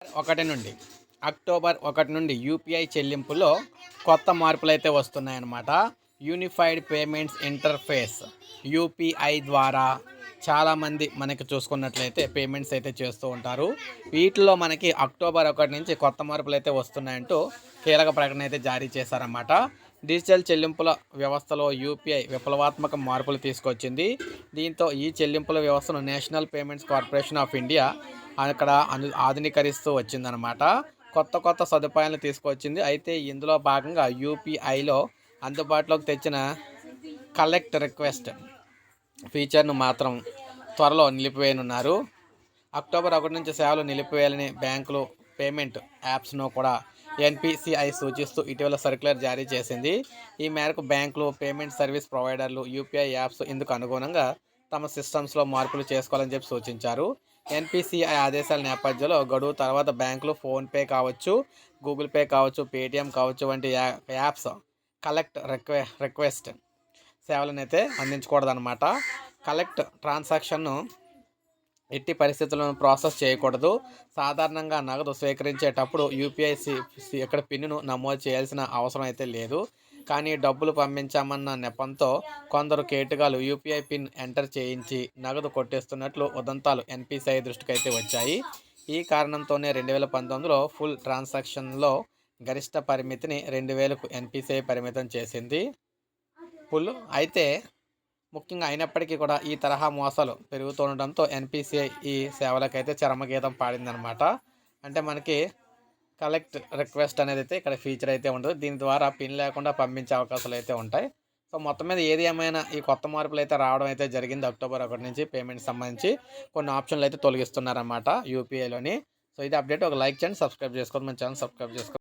ఒకటి నుండి అక్టోబర్ ఒకటి నుండి యూపీఐ చెల్లింపులో కొత్త మార్పులు అయితే వస్తున్నాయన్నమాట. యూనిఫైడ్ పేమెంట్స్ ఇంటర్ఫేస్ యూపీఐ ద్వారా చాలామంది మనకి చూసుకున్నట్లయితే పేమెంట్స్ అయితే చేస్తూ ఉంటారు. వీటిలో మనకి అక్టోబర్ ఒకటి నుంచి కొత్త మార్పులు అయితే వస్తున్నాయంటూ కీలక ప్రకటన అయితే జారీ చేశారన్నమాట. డిజిటల్ చెల్లింపుల వ్యవస్థలో యూపీఐ విప్లవాత్మక మార్పులు తీసుకొచ్చింది. దీంతో ఈ చెల్లింపుల వ్యవస్థను national payments corporation of India అక్కడ అను ఆధునీకరిస్తూ వచ్చిందనమాట కొత్త కొత్త సదుపాయాలు తీసుకొచ్చింది. అయితే ఇందులో భాగంగా యూపీఐలో అందుబాటులోకి తెచ్చిన కలెక్ట్ రిక్వెస్ట్ ఫీచర్ను మాత్రం త్వరలో నిలిపివేయనున్నారు. అక్టోబర్ ఒకటి నుంచి సేవలు నిలిపివేయాలని బ్యాంకులు పేమెంట్ యాప్స్ను కూడా ఎన్పిసిఐ సూచిస్తూ ఇటీవల సర్క్యులర్ జారీ చేసింది. ఈ మేరకు బ్యాంకులు పేమెంట్ సర్వీస్ ప్రొవైడర్లు యూపీఐ యాప్స్ ఇందుకు అనుగుణంగా తమ సిస్టమ్స్లో మార్పులు చేసుకోవాలని చెప్పి సూచించారు. ఎన్పిసిఐ ఆదేశాల నేపథ్యంలో గడువు తర్వాత బ్యాంకులు ఫోన్పే కావచ్చు గూగుల్ పే కావచ్చు పేటిఎం కావచ్చు వంటి యాప్స్ కలెక్ట్ రిక్వె రిక్వెస్ట్ సేవలను అయితే అందించకూడదన్నమాట. కలెక్ట్ ట్రాన్సాక్షన్ను ఎట్టి పరిస్థితులను ప్రాసెస్ చేయకూడదు. సాధారణంగా నగదు స్వీకరించేటప్పుడు యూపీఐ ఇక్కడ పిన్ను నమోదు చేయాల్సిన అవసరం అయితే లేదు. కానీ డబ్బులు పంపించామన్న నెపంతో కొందరు కేటుగాలు యూపీఐ పిన్ ఎంటర్ చేయించి నగదు కొట్టేస్తున్నట్లు ఉదంతాలు ఎన్పిసిఐ దృష్టికి అయితే వచ్చాయి. ఈ కారణంతోనే రెండు వేల పంతొమ్మిదిలో ఫుల్ ట్రాన్సాక్షన్లో గరిష్ట పరిమితిని రెండు వేలకు ఎన్పిసిఐ పరిమితం చేసింది. ఫుల్ అయితే ముఖ్యంగా అయినప్పటికీ కూడా ఈ తరహా మోసాలు పెరుగుతుండటంతో ఎన్పిసిఐ ఈ సేవలకైతే చరమగీతం పాడిందనమాట అంటే మనకి కలెక్ట్ రిక్వెస్ట్ అనేది అయితే ఇక్కడ ఫీచర్ అయితే ఉండదు. దీని ద్వారా పిన్ లేకుండా పంపించే అవకాశాలు అయితే ఉంటాయి. సో మొత్తం మీద ఏది ఏమైనా ఈ కొత్త మార్పులు అయితే రావడం అయితే జరిగింది అక్టోబర్ ఒకటి నుంచి పేమెంట్ సంబంధించి కొన్ని ఆప్షన్లు అయితే తొలగిస్తున్నారన్నమాట యూపీఐలోని సో ఇది అప్డేట్ ఒక లైక్ చేయండి సబ్స్క్రైబ్ చేసుకోండి. మన ఛానల్ సబ్స్క్రైబ్ చేసుకోండి.